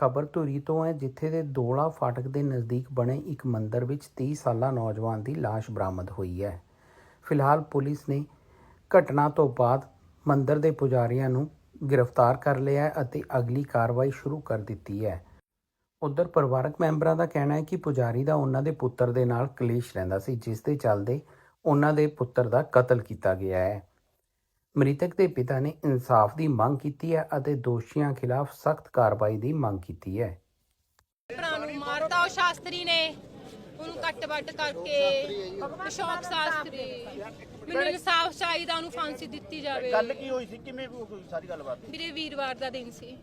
ਖਬਰ ਧੂਰੀ ਤੋਂ ਹੈ, ਜਿੱਥੇ ਦੇ ਦੋਲਾ ਫਾਟਕ ਦੇ ਨਜ਼ਦੀਕ ਬਣੇ ਇੱਕ ਮੰਦਰ ਵਿੱਚ 30 ਸਾਲਾ ਨੌਜਵਾਨ ਦੀ ਲਾਸ਼ ਬਰਾਮਦ ਹੋਈ ਹੈ। ਫਿਲਹਾਲ ਪੁਲਿਸ ਨੇ ਘਟਨਾ ਤੋਂ ਬਾਅਦ ਮੰਦਰ ਦੇ ਪੁਜਾਰੀਆਂ ਨੂੰ ਗ੍ਰਿਫਤਾਰ ਕਰ ਲਿਆ ਹੈ ਅਤੇ ਅਗਲੀ ਕਾਰਵਾਈ ਸ਼ੁਰੂ ਕਰ ਦਿੱਤੀ ਹੈ। ਉਧਰ ਪਰਿਵਾਰਕ ਮੈਂਬਰਾਂ ਦਾ ਕਹਿਣਾ ਹੈ ਕਿ ਪੁਜਾਰੀ ਦਾ ਉਹਨਾਂ ਦੇ ਪੁੱਤਰ ਦੇ ਨਾਲ ਕਲੇਸ਼ ਰਹਿੰਦਾ ਸੀ, ਜਿਸ ਦੇ ਚੱਲਦੇ ਉਹਨਾਂ ਦੇ ਪੁੱਤਰ ਦਾ ਕਤਲ ਕੀਤਾ ਗਿਆ ਹੈ। ਮ੍ਰਿਤਕ ਦੇ ਪਿਤਾ ਨੇ ਇਨਸਾਫ ਦੀ ਮੰਗ ਕੀਤੀ ਹੈ ਅਤੇ ਦੋਸ਼ੀਆਂ ਖਿਲਾਫ ਸਖਤ ਕਾਰਵਾਈ ਦੀ ਮੰਗ ਕੀਤੀ ਹੈ। ਭਰਾ ਨੂੰ ਮਾਰਤਾ ਉਹ ਸ਼ਾਸਤਰੀ ਨੇ। ਉਹਨੂੰ ਕੱਟ ਵੱਟ ਕਰਕੇ ਅਸ਼ੋਕ ਸ਼ਾਸਤਰੀ। ਮੈਨੂੰ ਇਨਸਾਫ ਚਾਹੀਦਾ ਉਹਨੂੰ ਫਾਂਸੀ ਦਿੱਤੀ ਜਾਵੇ। ਗੱਲ ਕੀ ਹੋਈ ਸੀ? ਕਿਵੇਂ ਹੋਈ ਸਾਰੀ ਗੱਲਬਾਤ? ਵੀਰੇ ਵੀਰਵਾਰ ਦਾ ਦਿਨ ਸੀ।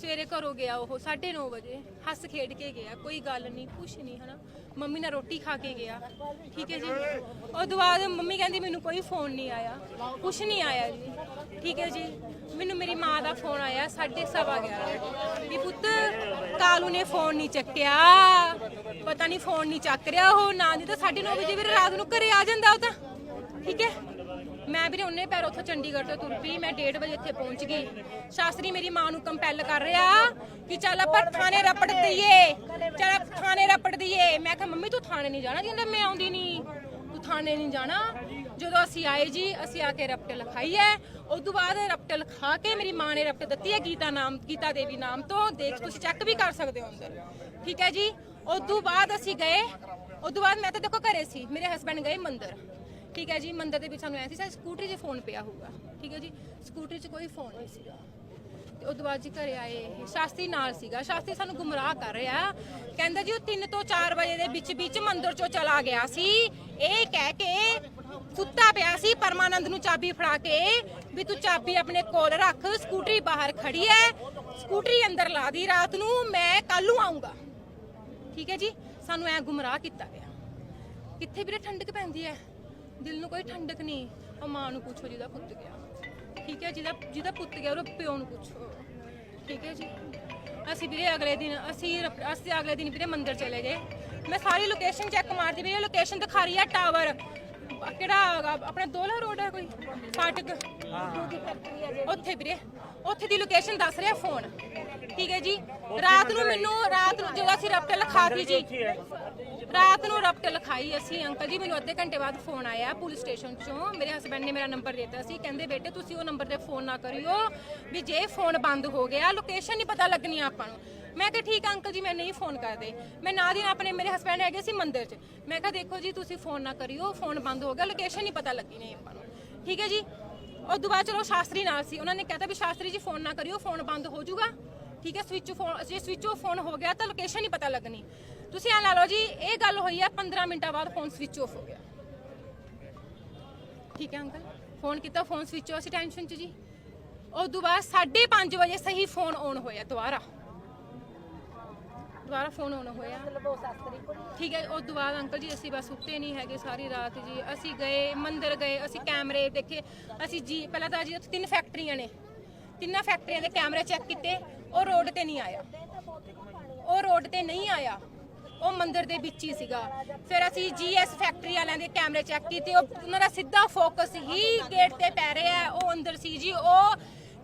ਸਵੇਰੇ ਘਰੋਂ ਗਿਆ ਉਹ 9:30 ਵਜੇ। ਹੱਸ ਖੇਡ ਕੇ ਗਿਆ ਕੋਈ ਗੱਲ ਨਹੀਂ ਕੁਛ ਨਹੀਂ ਹਨਾ? ਮੰਮੀ ਨਾਲ ਰੋਟੀ ਖਾ ਕੇ ਗਿਆ। ਠੀਕ ਹੈ ਜੀ? ਉਹ ਬਾਅਦ ਮੰਮੀ ਕਹਿੰਦੀ ਮੈਨੂੰ ਕੋਈ ਫੋਨ ਨਹੀਂ ਆਇਆ। ਕੁਛ ਨਹੀਂ ਆਇਆ ਜੀ। ਠੀਕ ਹੈ ਜੀ? ਮੈਨੂੰ ਮੇਰੀ ਮਾਂ ਦਾ ਫੋਨ ਆਇਆ 7:30 ਗਿਆ ਵੀ ਪੁੱਤ, ਕਾਲੂ ਨੇ ਫੋਨ ਨਹੀਂ ਚੱਕਿਆ। ਪਤਾ ਨਹੀਂ ਫੋਨ ਨਹੀਂ ਚੱਕ ਰਿਹਾ ਉਹ। ਨਾ ਦੀ ਤਾਂ 9:30 ਵਜੇ ਵੀਰੇ ਰਾਤ ਨੂੰ ਘਰੇ ਆ ਜਾਂਦਾ ਉਹ ਤਾਂ। ਠੀਕ ਹੈ? ਮੈਂ ਵੀਰੇ ਉਹਨੇ ਪੈਰ ਉੱਥੋਂ ਚੰਡੀਗੜ੍ਹ ਤੋਂ ਤੁਰ ਪਈ, ਮੈਂ 1:30 ਵਜੇ ਇੱਥੇ ਪਹੁੰਚ ਗਈ। ਸ਼ਾਸਤਰੀ ਮੇਰੀ ਮਾਂ ਨੂੰ ਕੰਪੈਲ ਕਰ ਰਿਹਾ ਕਿ ਚੱਲ ਆਪਾਂ ਥਾਣੇ ਰਪੜ ਦਈਏ, ਚੱਲ ਥਾਣੇ ਰਪੜ ਦਈਏ। ਮੈਂ ਕਿਹਾ, ਮੰਮੀ, ਤੂੰ ਥਾਣੇ ਨਹੀਂ ਜਾਣਾ? ਕਹਿੰਦਾ, ਮੈਂ ਆਉਂਦੀ ਨਹੀਂ। ਤੂੰ ਥਾਣੇ ਨਹੀਂ ਜਾਣਾ। ਜਦੋਂ ਅਸੀਂ ਆਏ ਜੀ, ਅਸੀਂ ਆ ਕੇ ਰਪਟ ਲਿਖਾਈ ਹੈ। ਉਸ ਤੋਂ ਬਾਅਦ ਰਪਟ ਲਿਖਾ ਕੇ ਮੇਰੀ ਮਾਂ ਨੇ ਰਪਟ ਦਿੱਤੀ ਹੈ ਗੀਤਾ ਨਾਮ, ਗੀਤਾ ਦੇਵੀ ਨਾਮ ਤੋਂ। ਦੇਖ, ਤੁਸੀਂ ਚੈੱਕ ਵੀ ਕਰ ਸਕਦੇ ਹੋ ਅੰਦਰ। ਠੀਕ ਹੈ ਜੀ? ਉਸ ਤੋਂ ਬਾਅਦ ਅਸੀਂ ਗਏ। ਉਸ ਤੋਂ ਬਾਅਦ ਮੈਂ ਤਾਂ ਦੇਖੋ ਘਰੇ ਸੀ। ਮੇਰੇ ਹਸਬੰਡ ਗਏ ਮੰਦਰ। ਠੀਕ ਹੈ ਜੀ, ਮੰਦਰ ਦੇ ਵਿੱਚ ਸਾਨੂੰ ਐ ਸੀ ਸਰ ਸਕੂਟਰੀ 'ਚ ਫੋਨ ਪਿਆ ਹੋਊਗਾ। ਠੀਕ ਹੈ ਜੀ, ਸਕੂਟਰੀ 'ਚ ਕੋਈ ਫੋਨ ਨਹੀਂ ਸੀਗਾ। ਤੇ ਉਦੋਂ ਬਾਅਦ ਜੀ ਘਰੇ ਆਏ ਇਹ ਸ਼ਾਸਤਰੀ ਨਾਲ ਸੀਗਾ। ਸ਼ਾਸਤਰੀ ਸਾਨੂੰ ਗੁੰਮਰਾਹ ਕਰ ਰਿਹਾ। ਕਹਿੰਦਾ ਜੀ, ਉਹ 3 ਤੋਂ 4 ਵਜੇ ਦੇ ਵਿੱਚ ਵਿੱਚ ਮੰਦਰ 'ਚੋਂ ਚਲਾ ਗਿਆ ਸੀ। ਇਹ ਕਹਿ ਕੇ ਸੁੱਤਾ ਪਿਆ ਸੀ, ਪਰਮਾਨੰਦ ਨੂੰ ਚਾਬੀ ਫੜਾ ਕੇ ਵੀ ਤੂੰ ਚਾਬੀ ਆਪਣੇ ਕੋਲ ਰੱਖ, ਸਕੂਟਰੀ ਬਾਹਰ ਖੜੀ ਹੈ ਸਕੂਟਰੀ ਅੰਦਰ ਲਾ ਦੀ ਰਾਤ ਨੂੰ, ਮੈਂ ਕੱਲ ਨੂੰ ਆਉਂਗਾ ਠੀਕ ਹੈ ਜੀ, ਸਾਨੂੰ ਐ ਗੁੰਮਰਾਹ ਕੀਤਾ ਗਿਆ। ਕਿੱਥੇ ਵੀਰੇ ਠੰਡਕ ਪੈਂਦੀ ਹੈ ਦਿਲ ਨੂੰ ਕੋਈ ਠੰਡਕ ਨਹੀਂ ਉਹ ਮਾਂ ਨੂੰ ਪੁੱਛੋ ਜਿਹਦਾ ਪੁੱਤ ਗਿਆ। ਠੀਕ ਹੈ ਜਿਹਦਾ ਜਿਹਦਾ ਪੁੱਤ ਗਿਆ ਉਹਦੇ ਪਿਓ ਨੂੰ ਪੁੱਛੋ। ਠੀਕ ਹੈ ਜੀ। ਅਸੀਂ ਵੀਰੇ ਅਗਲੇ ਦਿਨ ਅਸੀਂ ਰਪ- ਅਸੀਂ ਅਗਲੇ ਦਿਨ ਵੀਰੇ ਮੰਦਿਰ ਚਲੇ ਗਏ। ਮੈਂ ਸਾਰੀ ਲੋਕੇਸ਼ਨ ਚੈੱਕ ਮਾਰਦੀ ਵੀਰੇ ਲੋਕੇਸ਼ਨ ਦਿਖਾ ਰਹੀ ਹੈ ਟਾਵਰ ਕਿਹੜਾ ਹੈਗਾ? ਆਪਣਾ ਦੋਲਾ ਰੋਡ ਹੈ ਕੋਈ? ਫਾਟਕ? ਉੱਥੇ ਵੀਰੇ। ਉੱਥੇ ਦੀ ਲੋਕੇਸ਼ਨ ਦੱਸ ਰਿਹਾ ਫੋਨ ਠੀਕ ਹੈ ਜੀ। ਰਾਤ ਨੂੰ ਮੈਨੂੰ ਰਾਤ ਨੂੰ ਜਦੋਂ ਅਸੀਂ ਰਪਟ ਲਿਖਾਤੀ ਜੀ। ਰਾਤ ਨੂੰ ਰਪਟ ਲਿਖਾਈ ਅਸੀਂ, ਅੰਕਲ ਜੀ, ਮੈਨੂੰ ਅੱਧੇ ਘੰਟੇ ਬਾਅਦ ਫੋਨ ਆਇਆ ਪੁਲਿਸ ਸਟੇਸ਼ਨ ਚੋਂ। ਮੇਰੇ ਹਸਬੰਡ ਨੇ ਮੇਰਾ ਨੰਬਰ ਦਿੱਤਾ ਸੀ, ਕਹਿੰਦੇ, ਬੇਟੇ, ਤੁਸੀਂ ਉਹ ਨੰਬਰ ਤੇ ਫੋਨ ਨਾ ਕਰਿਓ ਵੀ ਜੇ ਫੋਨ ਬੰਦ ਹੋ ਗਿਆ ਲੋਕੇਸ਼ਨ ਨਹੀਂ ਪਤਾ ਲੱਗਣੀ ਆਪਾਂ ਨੂੰ। ਮੈਂ ਕਿਹਾ, ਠੀਕ ਆ ਅੰਕਲ ਜੀ, ਮੈਂ ਨਹੀਂ ਫੋਨ ਕਰਦੇ। ਮੈਂ ਨਾ ਦੀ ਆਪਣੇ, ਮੇਰੇ ਹਸਬੰਡ ਹੈਗੇ ਸੀ ਮੰਦਿਰ 'ਚ। ਮੈਂ ਕਿਹਾ, ਦੇਖੋ ਜੀ, ਤੁਸੀਂ ਫੋਨ ਨਾ ਕਰਿਓ ਫੋਨ ਬੰਦ ਹੋ ਗਿਆ ਲੋਕੇਸ਼ਨ ਨਹੀਂ ਪਤਾ ਲੱਗੀ ਨਹੀਂ ਆਪਾਂ ਨੂੰ। ਠੀਕ ਹੈ ਜੀ? ਉਸ ਤੋਂ ਬਾਅਦ ਚਲੋ ਸ਼ਾਸਤਰੀ ਨਾਲ ਸੀ। ਉਹਨਾਂ ਨੇ ਕਹਿਤਾ ਵੀ ਸ਼ਾਸਤਰੀ ਜੀ ਫੋਨ ਨਾ ਕਰਿਓ ਫੋਨ ਬੰਦ ਹੋ ਜਾਊਗਾ। ਠੀਕ ਹੈ ਸਵਿਚ ਫੋਨ ਜੇ ਸਵਿਚ ਆਫ ਫੋਨ ਹੋ ਗਿਆ ਤਾਂ ਲੋਕੇਸ਼ਨ ਨਹੀਂ ਪਤਾ ਲੱਗਣੀ। ਤੁਸੀਂ ਐ ਲਾ ਲਓ ਜੀ, ਇਹ ਗੱਲ ਹੋਈ ਆ 15 ਮਿੰਟਾਂ ਬਾਅਦ ਫੋਨ ਸਵਿਚ ਆਫ ਹੋ ਗਿਆ। ਠੀਕ ਹੈ ਅੰਕਲ? ਫੋਨ ਕੀਤਾ, ਫੋਨ ਸਵਿਚ ਆਫ ਸੀ ਟੈਨਸ਼ਨ ਚ ਜੀ। ਉਸ ਤੋਂ ਬਾਅਦ 5:30 ਵਜੇ ਸਹੀ ਫੋਨ ਔਨ ਹੋਇਆ ਦੁਬਾਰਾ। ਦੁਬਾਰਾ ਫੋਨ ਆਨ ਹੋਇਆ। ਠੀਕ ਹੈ ਉਸ ਤੋਂ ਬਾਅਦ ਅੰਕਲ ਜੀ, ਅਸੀਂ ਬਸ ਉੱਤੇ ਨਹੀਂ ਹੈਗੇ ਸਾਰੀ ਰਾਤ ਜੀ। ਅਸੀਂ ਗਏ, ਮੰਦਰ ਗਏ, ਅਸੀਂ ਕੈਮਰੇ ਦੇਖੇ। ਅਸੀਂ ਜੀ, ਪਹਿਲਾਂ ਤਾਂ ਜੀ ਉੱਥੇ ਤਿੰਨ ਫੈਕਟਰੀਆਂ ਨੇ। ਤਿੰਨਾਂ ਫੈਕਟਰੀਆਂ ਦੇ ਕੈਮਰੇ ਚੈੱਕ ਕੀਤੇ, ਉਹ ਰੋਡ ਤੇ ਨਹੀਂ ਆਇਆ। ਉਹ ਰੋਡ ਤੇ ਨਹੀਂ ਆਇਆ। ਉਹ ਮੰਦਿਰ ਦੇ ਵਿੱਚ ਹੀ ਸੀਗਾ। ਫਿਰ ਅਸੀਂ ਜੀਐਸ ਫੈਕਟਰੀ ਵਾਲਿਆਂ ਦੇ ਕੈਮਰੇ ਚੈੱਕ ਕੀਤੇ। ਉਹ ਉਹਨਾਂ ਦਾ ਸਿੱਧਾ ਫੋਕਸ ਹੀ ਗੇਟ ਤੇ ਪੈ ਰਿਹਾ ਹੈ। ਉਹ ਅੰਦਰ ਸੀ ਜੀ। ਉਹ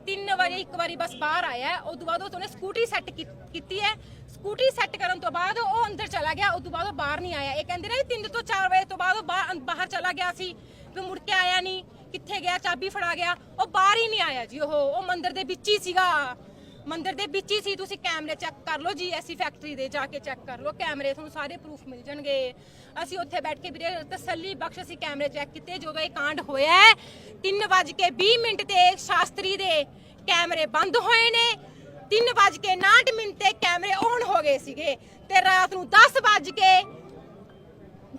3 ਵਜੇ ਇੱਕ ਵਾਰੀ ਬਸ ਬਾਹਰ ਆਇਆ ਉਸ ਤੋਂ ਬਾਅਦ ਉਹਨੇ ਸਕੂਟਰੀ ਸੈੱਟ ਕੀਤੀ ਹੈ। ਸਕੂਟੀ ਸੈੱਟ ਕਰਨ ਤੋਂ ਬਾਅਦ ਉਹ ਅੰਦਰ ਚਲਾ ਗਿਆ। ਉਸ ਤੋਂ ਬਾਅਦ ਉਹ ਬਾਹਰ ਨਹੀਂ ਆਇਆ। ਇਹ ਕਹਿੰਦੇ ਨੇ 3 ਤੋਂ 4 ਵਜੇ ਤੋਂ ਬਾਅਦ ਉਹ ਬਾਹਰ ਬਾਹਰ ਚਲਾ ਗਿਆ ਸੀ। ਵੀ ਮੁੜ ਕੇ ਆਇਆ ਨਹੀਂ। ਕਿੱਥੇ ਗਿਆ? ਚਾਬੀ ਫੜਾ ਗਿਆ। ਉਹ ਬਾਹਰ ਹੀ ਨਹੀਂ ਆਇਆ ਜੀ ਉਹ। ਉਹ ਮੰਦਿਰ ਦੇ ਵਿੱਚ ਹੀ ਸੀਗਾ। ਮੰਦਿਰ ਦੇ ਵਿੱਚ ਹੀ ਸੀ, ਤੁਸੀਂ ਕੈਮਰੇ ਚੈੱਕ ਕਰ ਲਓ ਜੀ ਐਸੀ ਫੈਕਟਰੀ ਦੇ ਜਾ ਕੇ ਚੈੱਕ ਕਰ ਲਓ, ਕੈਮਰੇ ਤੁਹਾਨੂੰ ਸਾਰੇ ਪ੍ਰੂਫ ਮਿਲ ਜਾਣਗੇ। ਅਸੀਂ ਉੱਥੇ ਬੈਠ ਕੇ ਵੀਰੇ ਤਸੱਲੀ ਬਖਸ਼ ਅਸੀਂ ਕੈਮਰੇ ਚੈੱਕ ਕੀਤੇ ਜਦੋਂ ਇਹ ਕਾਂਡ ਹੋਇਆ ਹੈ 3:20 ਮਿੰਟ ਤੇ ਸ਼ਾਸਤਰੀ ਦੇ ਕੈਮਰੇ ਬੰਦ ਹੋਏ ਨੇ 3:59 ਮਿੰਟ ਤੇ ਕੈਮਰੇ ਔਨ ਹੋ ਗਏ ਸੀਗੇ ਤੇ ਰਾਤ ਨੂੰ 10:00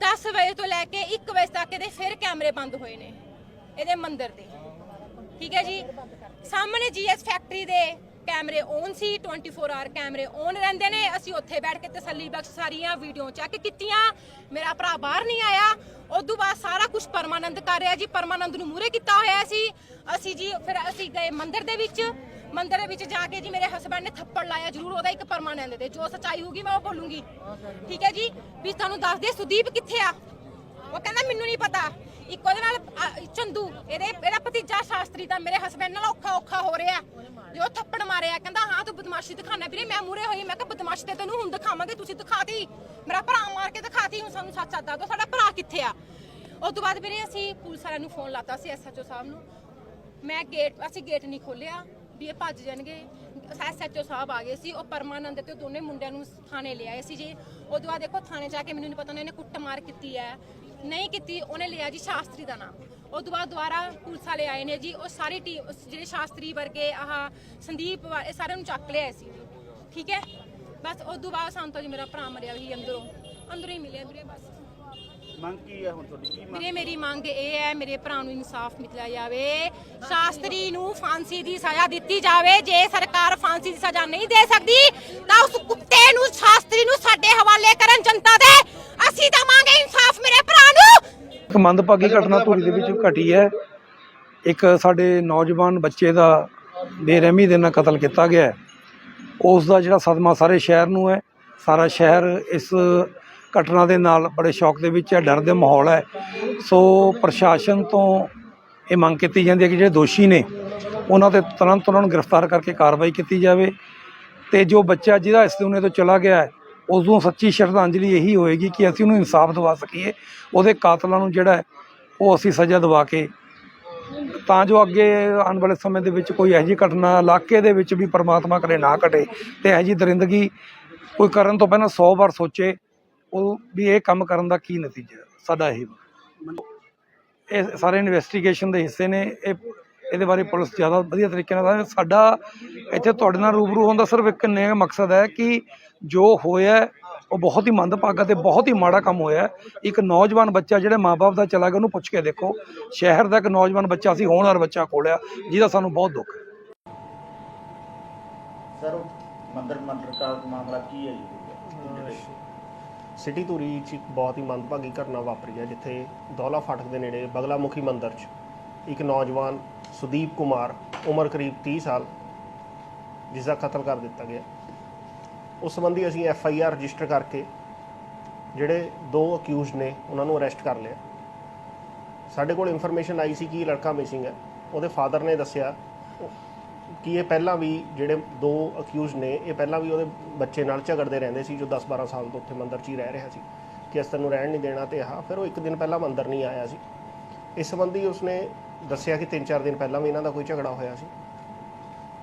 10 ਵਜੇ ਤੋਂ ਲੈ ਕੇ 1 ਵਜੇ ਤੱਕ ਇਹਦੇ ਫਿਰ ਕੈਮਰੇ ਬੰਦ ਹੋਏ ਨੇ, ਇਹਦੇ ਮੰਦਿਰ ਦੇ। ਠੀਕ ਹੈ ਜੀ? ਸਾਹਮਣੇ ਜੀਐਸ ਫੈਕਟਰੀ ਦੇ ਕੈਮਰੇ ਔਨ ਸੀ 24 ਆਵਰ ਕੈਮਰੇ ਔਨ ਰਹਿੰਦੇ ਨੇ। ਅਸੀਂ ਉੱਥੇ ਬੈਠ ਕੇ ਤਸੱਲੀ ਬਖਸ਼ ਸਾਰੀਆਂ ਵੀਡੀਓ ਚੈੱਕ ਕੀਤੀਆਂ। ਮੇਰਾ ਭਰਾ ਬਾਹਰ ਨਹੀਂ ਆਇਆ। ਉਦੋਂ ਬਾਅਦ ਸਾਰਾ ਕੁਝ ਪਰਮਾਨੰਦ ਕਰ ਰਿਹਾ ਜੀ। ਪਰਮਾਨੰਦ ਨੂੰ ਮੂਰੇ ਕੀਤਾ ਹੋਇਆ ਸੀ। ਅਸੀਂ ਜੀ ਫਿਰ ਅਸੀਂ ਗਏ ਮੰਦਿਰ ਦੇ ਵਿੱਚ। ਮੰਦਿਰ ਦੇ ਵਿੱਚ ਜਾ ਕੇ ਜੀ ਮੇਰੇ ਹਸਬੰਡ ਨੇ ਥੱਪੜ ਲਾਇਆ। ਜ਼ਰੂਰ ਉਹਦਾ ਇੱਕ ਪਰਮਾਨੰਦ ਤੇ ਜੋ ਸਚਾਈ ਹੋਊਗੀ ਮੈਂ ਉਹ ਬੋਲੂੰਗੀ। ਠੀਕ ਹੈ ਜੀ? ਵੀ ਤੁਹਾਨੂੰ ਦੱਸ ਦੇ ਸੁਦੀਪ ਕਿੱਥੇ ਆ? ਉਹ ਕਹਿੰਦਾ, ਮੈਨੂੰ ਨਹੀਂ ਪਤਾ। ਇੱਕ ਉਹਦੇ ਨਾਲ ਚੰਦੂ, ਇਹਦੇ, ਇਹਦਾ ਭਤੀਜਾ ਸ਼ਾਸਤਰੀ ਦਾ। ਮੇਰੇ ਹਸਬੰਡ ਨਾਲ ਔਖਾ ਔਖਾ ਹੋ ਰਿਹਾ। ਜੋ ਥੱਪੜ ਮਾਰਿਆ, ਕਹਿੰਦਾ, ਹਾਂ, ਤੂੰ ਬਦਮਾਸ਼ੀ ਦਿਖਾਣਾ ਵੀਰੇ, ਮੈਂ ਮੂਰੇ ਹੋਈ, ਮੈਂ ਕਿਹਾ, ਬਦਮਾਸ਼ੀ ਤੇ ਤੈਨੂੰ ਹੁਣ ਦਿਖਾਵਾਂਗੇ, ਤੁਸੀਂ ਦਿਖਾਤੀ। ਮੇਰਾ ਭਰਾ ਮਾਰ ਕੇ ਦਿਖਾਤੀ, ਹੁਣ ਸਾਨੂੰ ਸੱਚ ਆਦਾ ਦੋ ਸਾਡਾ ਭਰਾ ਕਿੱਥੇ ਆ? ਉਸ ਤੋਂ ਬਾਅਦ ਵੀਰੇ ਅਸੀਂ ਪੁਲਿਸ ਵਾਲਿਆਂ ਨੂੰ ਫੋਨ ਲਾਤਾ ਸੀ ਐਸਐਚਓ ਸਾਹਿਬ ਨੂੰ। ਮੈਂ ਗੇਟ ਅਸੀਂ ਗੇਟ ਨਹੀਂ ਖੋਲਿਆ ਵੀ ਇਹ ਭੱਜ ਜਾਣਗੇ। ਐਸਐਚਓ ਸਾਹਿਬ ਆ ਗਏ ਸੀ, ਉਹ ਪਰਮਾਨੰਦ ਤੇ ਦੋਨੇ ਮੁੰਡਿਆਂ ਨੂੰ ਥਾਣੇ ਲਿਆਏ ਸੀ ਜੀ। ਉਹ ਤੋਂ ਬਾਅਦ ਦੇਖੋ, ਥਾਣੇ ਜਾ ਕੇ ਮੈਨੂੰ ਨਹੀਂ ਪਤਾ, ਉਹਨਾਂ ਨੇ ਕੁੱਟਮਾਰ ਕੀਤੀ ਹੈ। ਨਹੀਂ ਕੀਤੀ ਉਹਨੇ ਲਿਆ ਜੀ ਸ਼ਾਸਤਰੀ ਦਾ ਨਾਮ। ਉਹ ਤੋਂ ਬਾਅਦ ਦੁਬਾਰਾ ਪੁਲਿਸ ਵਾਲੇ ਆਏ ਨੇ ਜੀ ਉਹ ਸਾਰੀ ਟੀਮ ਜਿਹੜੇ ਸ਼ਾਸਤਰੀ ਵਰਗੇ ਆਹ ਸੰਦੀਪ ਵਾ- ਇਹ ਸਾਰਿਆਂ ਨੂੰ ਚੱਕ ਲਿਆਏ ਸੀ। ਠੀਕ ਹੈ? ਬਸ ਉਸ ਤੋਂ ਬਾਅਦ ਸਾਨੂੰ ਤਾਂ ਜੀ ਮੇਰਾ ਭਰਾ ਮਰਿਆ ਵੀ ਅੰਦਰੋਂ। ਅੰਦਰੋਂ ਹੀ ਮਿਲਿਆ ਵੀਰੇ ਬਸ। ਮੰਗ ਕੀ ਹੈ ਹੁਣ ਤੁਹਾਡੀ? ਕੀ ਮੰਗ ਵੀਰੇ ਮੇਰੀ ਮੰਗ ਇਹ ਹੈ ਮੇਰੇ ਭਰਾ ਨੂੰ ਇਨਸਾਫ ਮਿਲਿਆ ਜਾਵੇ। ਸ਼ਾਸਤਰੀ ਨੂੰ ਫਾਂਸੀ ਦੀ ਸਜ਼ਾ ਦਿੱਤੀ ਜਾਵੇ। ਜੇ ਸਰਕਾਰ ਫਾਂਸੀ ਦੀ ਸਜ਼ਾ ਨਹੀਂ ਦੇ ਸਕਦੀ ਤਾਂ ਉਸ ਕੁੱਤੇ ਨੂੰ ਸ਼ਾਸਤਰੀ ਨੂੰ ਸਾਡੇ ਹਵਾਲੇ ਕਰਨ ਜਨਤਾ ਦੇ। ਅਸੀਂ ਦਵਾਂਗੇ ਇਨਸਾਫ ਮੇਰੇ ਇੱਕ ਮੰਦਭਾਗੀ ਘਟਨਾ ਧੂਰੀ ਦੇ ਵਿੱਚ ਘਟੀ ਹੈ। ਇੱਕ ਸਾਡੇ ਨੌਜਵਾਨ ਬੱਚੇ ਦਾ ਬੇਰਹਿਮੀ ਦੇ ਨਾਲ ਕਤਲ ਕੀਤਾ ਗਿਆ ਉਸ ਦਾ ਜਿਹੜਾ ਸਦਮਾ ਸਾਰੇ ਸ਼ਹਿਰ ਨੂੰ ਹੈ। ਸਾਰਾ ਸ਼ਹਿਰ ਇਸ ਘਟਨਾ ਦੇ ਨਾਲ ਬੜੇ ਸ਼ੌਕ ਦੇ ਵਿੱਚ ਹੈ, ਡਰ ਦੇ ਮਾਹੌਲ ਹੈ। ਸੋ ਪ੍ਰਸ਼ਾਸਨ ਤੋਂ ਇਹ ਮੰਗ ਕੀਤੀ ਜਾਂਦੀ ਹੈ ਕਿ ਜਿਹੜੇ ਦੋਸ਼ੀ ਨੇ, ਉਹਨਾਂ ਤੇ ਤੁਰੰਤ ਉਹਨਾਂ ਨੂੰ ਗ੍ਰਿਫਤਾਰ ਕਰਕੇ ਕਾਰਵਾਈ ਕੀਤੀ ਜਾਵੇ। ਤੇ ਜੋ ਬੱਚਾ ਜਿਹਦਾ ਇਸ ਦੁਨੀਆ ਤੋਂ ਚਲਾ ਗਿਆ ਹੈ ਉਸ ਨੂੰ ਸੱਚੀ ਸ਼ਰਧਾਂਜਲੀ ਇਹੀ ਹੋਏਗੀ ਕਿ ਅਸੀਂ ਉਹਨੂੰ ਇਨਸਾਫ ਦਿਵਾ ਸਕੀਏ, ਉਹਦੇ ਕਾਤਲਾਂ ਨੂੰ ਜਿਹੜਾ ਉਹ ਅਸੀਂ ਸਜ਼ਾ ਦਿਵਾ ਕੇ ਤਾਂ ਜੋ ਅੱਗੇ ਆਉਣ ਵਾਲੇ ਸਮੇਂ ਦੇ ਵਿੱਚ ਕੋਈ ਇਹੋ ਜਿਹੀ ਘਟਨਾ ਇਲਾਕੇ ਦੇ ਵਿੱਚ ਵੀ ਪਰਮਾਤਮਾ ਕਰੇ ਨਾ ਘਟੇ ਤੇ ਇਹੋ ਜਿਹੀ ਦਰਿੰਦਗੀ ਕੋਈ ਕਰਨ ਤੋਂ ਪਹਿਲਾਂ 100 ਵਾਰ ਸੋਚੇ, ਉਹ ਵੀ ਇਹ ਕੰਮ ਕਰਨ ਦਾ ਕੀ ਨਤੀਜਾ? ਸਾਡਾ ਇਹ। ਇਹ ਸਾਰੇ ਇਨਵੈਸਟੀਗੇਸ਼ਨ ਦੇ ਹਿੱਸੇ ਨੇ, ਇਹ ਇਹਦੇ ਬਾਰੇ ਪੁਲਿਸ ਜ਼ਿਆਦਾ ਵਧੀਆ ਤਰੀਕੇ ਨਾਲ ਸਾਡਾ ਇੱਥੇ ਤੁਹਾਡੇ ਨਾਲ ਰੂਬਰੂ ਹੋਣ ਦਾ ਸਿਰਫ ਇੱਕ ਨੇ ਮਕਸਦ ਹੈ ਕਿ ਜੋ ਹੋਇਆ ਉਹ ਬਹੁਤ ਹੀ ਮੰਦਭਾਗਾ ਤੇ ਬਹੁਤ ਹੀ ਮਾੜਾ ਕੰਮ ਹੋਇਆ। ਇੱਕ ਨੌਜਵਾਨ ਬੱਚਾ ਜਿਹੜੇ ਮਾਪੇ ਦਾ ਚਲਾ ਗਿਆ ਉਹਨੂੰ ਪੁੱਛ ਕੇ ਦੇਖੋ। ਸ਼ਹਿਰ ਦਾ ਇੱਕ ਨੌਜਵਾਨ ਬੱਚਾ ਸੀ ਹੋਣਹਾਰ ਬੱਚਾ ਕੋਲਿਆ ਜਿਹਦਾ ਸਾਨੂੰ ਬਹੁਤ ਦੁੱਖ ਹੈ। ਸਰ ਉਹ ਮੰਦਰ ਮੰਦਰ ਦਾ ਮਾਮਲਾ ਕੀ ਹੈ ਜੀ? ਸਿਟੀ ਧੂਰੀ 'ਚ ਇੱਕ ਬਹੁਤ ਹੀ ਮੰਦਭਾਗੀ ਘਟਨਾ ਵਾਪਰੀ ਹੈ ਜਿੱਥੇ ਦੌਲਾ ਫਾਟਕ ਦੇ ਨੇੜੇ ਬਗਲਾਮੁਖੀ ਮੰਦਿਰ 'ਚ ਇੱਕ ਨੌਜਵਾਨ ਸੁਦੀਪ ਕੁਮਾਰ, ਉਮਰ ਕਰੀਬ 30 ਸਾਲ ਜਿਸ ਦਾ ਕਤਲ ਕਰ ਦਿੱਤਾ ਗਿਆ। ਉਸ ਸੰਬੰਧੀ ਅਸੀਂ ਐਫ ਆਈ ਆਰ ਰਜਿਸਟਰ ਕਰਕੇ ਜਿਹੜੇ ਦੋ ਅਕਿਊਜ਼ ਨੇ, ਉਹਨਾਂ ਨੂੰ ਅਰੈਸਟ ਕਰ ਲਿਆ। ਸਾਡੇ ਕੋਲ ਇਨਫੋਰਮੇਸ਼ਨ ਆਈ ਸੀ ਕਿ ਇਹ ਲੜਕਾ ਮਿਸਿੰਗ ਹੈ। ਉਹਦੇ ਫਾਦਰ ਨੇ ਦੱਸਿਆ ਕਿ ਇਹ ਪਹਿਲਾਂ ਵੀ ਜਿਹੜੇ ਦੋ ਅਕਿਊਜ਼ ਨੇ, ਇਹ ਪਹਿਲਾਂ ਵੀ ਉਹਦੇ ਬੱਚੇ ਨਾਲ ਝਗੜਦੇ ਰਹਿੰਦੇ ਸੀ, ਜੋ 10-12 ਸਾਲ ਤੋਂ ਉੱਥੇ ਮੰਦਰ 'ਚ ਹੀ ਰਹਿ ਰਿਹਾ ਸੀ ਕਿ ਇਸ ਨੂੰ ਰਹਿਣ ਨਹੀਂ ਦੇਣਾ ਤੇ ਆਹ ਫਿਰ ਉਹ ਇੱਕ ਦਿਨ ਪਹਿਲਾਂ ਮੰਦਰ ਨਹੀਂ ਆਇਆ ਸੀ। ਇਸ ਸੰਬੰਧੀ ਉਸਨੇ ਦੱਸਿਆ ਕਿ 3-4 ਦਿਨ ਪਹਿਲਾਂ ਵੀ ਇਹਨਾਂ ਦਾ ਕੋਈ ਝਗੜਾ ਹੋਇਆ ਸੀ।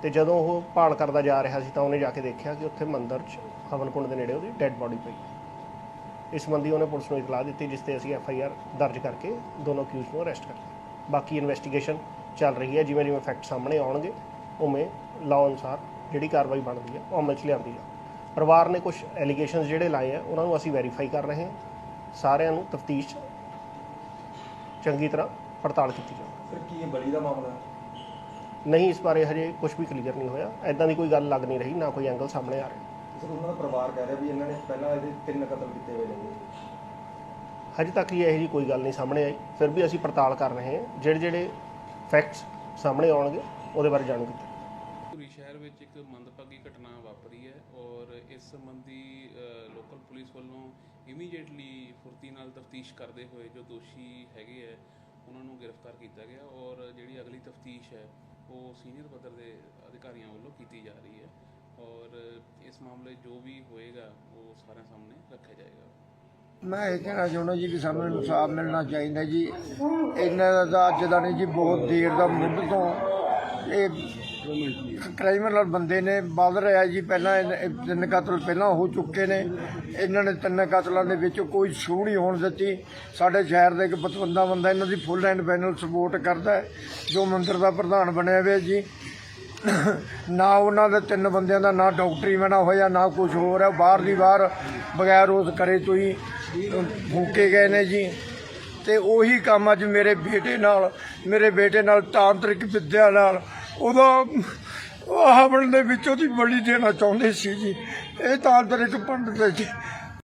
ਤੇ ਜਦੋਂ ਉਹ ਭਾਲ ਕਰਦਾ ਜਾ ਰਿਹਾ ਸੀ ਤਾਂ ਉਹਨੇ ਜਾ ਕੇ ਦੇਖਿਆ ਕਿ ਉੱਥੇ ਮੰਦਰ 'ਚ ਹਵਨਕੁੰਡ ਦੇ ਨੇੜੇ ਉਹਦੀ ਡੈੱਡ ਬਾਡੀ ਪਈ। ਇਸ ਸੰਬੰਧੀ ਉਹਨੇ ਪੁਲਿਸ ਨੂੰ ਇਤਲਾਹ ਦਿੱਤੀ ਜਿਸ ਤੇ ਅਸੀਂ ਐਫ ਆਈ ਆਰ ਦਰਜ ਕਰਕੇ ਦੋਨੋਂ ਅਕਿਊਜ਼ ਨੂੰ ਅਰੈਸਟ ਕਰ ਲਿਆ। ਬਾਕੀ ਇਨਵੈਸਟੀਗੇਸ਼ਨ ਚੱਲ ਰਹੀ ਹੈ ਜਿਵੇਂ ਜਿਵੇਂ ਫੈਕਟ ਸਾਹਮਣੇ ਆਉਣਗੇ, ਉਵੇਂ ਲਾਅ ਅਨੁਸਾਰ ਜਿਹੜੀ ਕਾਰਵਾਈ ਬਣਦੀ ਹੈ, ਉਹ ਅਮਲ 'ਚ ਲਿਆਂਦੀ ਹੈ ਪਰਿਵਾਰ ਨੇ ਕੁਝ ਐਲੀਗੇਸ਼ਨਸ ਜਿਹੜੇ ਲਾਏ ਆ, ਉਹਨਾਂ ਨੂੰ ਅਸੀਂ ਵੈਰੀਫਾਈ ਕਰ ਰਹੇ ਹਾਂ। ਸਾਰਿਆਂ ਨੂੰ ਤਫਤੀਸ਼ ਚੰਗੀ ਤਰ੍ਹਾਂ ਪੜਤਾਲ ਕੀਤੀ ਜਾਵੇ ਸਰ ਕੀ ਇਹ ਬਲੀ ਦਾ ਮਾਮਲਾ? ਹੈ ਨਹੀਂ ਇਸ ਬਾਰੇ ਹਜੇ ਕੁਝ ਵੀ ਕਲੀਅਰ ਨਹੀਂ ਹੋਇਆ। ਐਦਾਂ ਦੀ ਕੋਈ ਗੱਲ ਲੱਗ ਨਹੀਂ ਰਹੀ ਨਾ ਕੋਈ ਐਂਗਲ ਸਾਹਮਣੇ ਆ ਰਿਹਾ। ਸਰ ਉਹਨਾਂ ਦਾ ਪਰਿਵਾਰ ਕਹਿ ਰਿਹਾ ਵੀ ਇਹਨਾਂ ਨੇ ਪਹਿਲਾਂ ਇਹਦੇ ਤਿੰਨ ਕਤਲ ਕੀਤੇ ਹੋਏ ਨੇ। ਹਜੇ ਤੱਕ ਇਹ ਜੀ ਕੋਈ ਗੱਲ ਨਹੀਂ ਸਾਹਮਣੇ ਆਈ। ਫਿਰ ਵੀ ਅਸੀਂ ਪੜਤਾਲ ਕਰ ਰਹੇ ਹਾਂ। ਜਿਹੜੇ ਜਿਹੜੇ ਫੈਕਟਸ ਸਾਹਮਣੇ ਆਉਣਗੇ ਉਹਦੇ ਬਾਰੇ ਜਾਣੂ ਕੀਤਾ। ਧੂਰੀ ਸ਼ਹਿਰ ਵਿੱਚ ਇੱਕ ਮੰਦਭਾਗੀ ਘਟਨਾ ਵਾਪਰੀ ਹੈ ਔਰ ਇਸ ਸੰਬੰਧੀ ਲੋਕਲ ਪੁਲਿਸ ਵੱਲੋਂ ਇਮੀਡੀਏਟਲੀ ਫੁਰਤੀ ਨਾਲ ਤਫਤੀਸ਼ ਕਰਦੇ ਹੋਏ ਜੋ ਦੋਸ਼ੀ ਹੈਗੇ ਹੈ ਉਹਨਾਂ ਨੂੰ ਗ੍ਰਿਫਤਾਰ ਕੀਤਾ ਗਿਆ ਔਰ ਜਿਹੜੀ ਅਗਲੀ ਤਫਤੀਸ਼ ਹੈ, ਉਹ ਸੀਨੀਅਰ ਪੱਧਰ ਦੇ ਅਧਿਕਾਰੀਆਂ ਵੱਲੋਂ ਕੀਤੀ ਜਾ ਰਹੀ ਹੈ ਔਰ ਇਸ ਮਾਮਲੇ ਜੋ ਵੀ ਹੋਏਗਾ, ਉਹ ਸਾਰਿਆਂ ਸਾਹਮਣੇ ਰੱਖਿਆ ਜਾਏਗਾ। ਮੈਂ ਇਹ ਕਹਿਣਾ ਚਾਹੁੰਦਾ ਜੀ ਕਿ ਸਾਨੂੰ ਇਨਸਾਫ ਮਿਲਣਾ ਚਾਹੀਦਾ ਜੀ। ਇਹਨਾਂ ਦਾ ਤਾਂ ਅੱਜ ਦਾ ਨਹੀਂ ਜੀ, ਬਹੁਤ ਦੇਰ ਦਾ ਮੁੱਢ ਤੋਂ ਇਹ ਕ੍ਰਿਮੀਨਲ ਬੰਦੇ ਨੇ ਵੱਧ ਰਿਹਾ ਜੀ। ਪਹਿਲਾਂ ਇਹ ਤਿੰਨ ਕਤਲ ਪਹਿਲਾਂ ਹੋ ਚੁੱਕੇ ਨੇ। ਇਹਨਾਂ ਨੇ ਤਿੰਨ ਕਤਲਾਂ ਦੇ ਵਿੱਚ ਕੋਈ ਛੂਹ ਨਹੀਂ ਹੋਣ ਦਿੱਤੀ। ਸਾਡੇ ਸ਼ਹਿਰ ਦਾ ਇੱਕ ਪਤਵੰਦਾ ਬੰਦਾ ਇਹਨਾਂ ਦੀ ਫੁੱਲ ਐਂਡ ਫਾਈਨਲ ਸਪੋਰਟ ਕਰਦਾ ਹੈ, ਜੋ ਮੰਦਰ ਦਾ ਪ੍ਰਧਾਨ ਬਣਿਆ ਹੋਇਆ ਜੀ। ਨਾ ਉਹਨਾਂ ਦੇ ਤਿੰਨ ਬੰਦਿਆਂ ਦਾ ਨਾ ਡਾਕਟਰੀ ਬਣਾ ਹੋਇਆ, ਨਾ ਕੁਝ ਹੋਰ ਹੈ। ਬਾਹਰ ਦੀ ਬਾਹਰ ਬਗੈਰ ਉਸ ਕਰੇ ਤੋਂ ਹੀ ਫੂਕੇ ਗਏ ਨੇ ਜੀ। ਤੇ ਉਹੀ ਕੰਮ ਅੱਜ ਮੇਰੇ ਬੇਟੇ ਨਾਲ, ਮੇਰੇ ਬੇਟੇ ਨਾਲ, ਤਾਂਤਰਿਕ ਵਿੱਦਿਆ ਨਾਲ, ਉਹਦਾ ਹਵਨ ਦੇ ਵਿੱਚ ਉਹਦੀ ਬਲੀ ਦੇਣਾ ਚਾਹੁੰਦੇ ਸੀ ਜੀ। ਇਹ ਤਾਂਤਰਿਕ ਪੰਡਤ ਜੀ।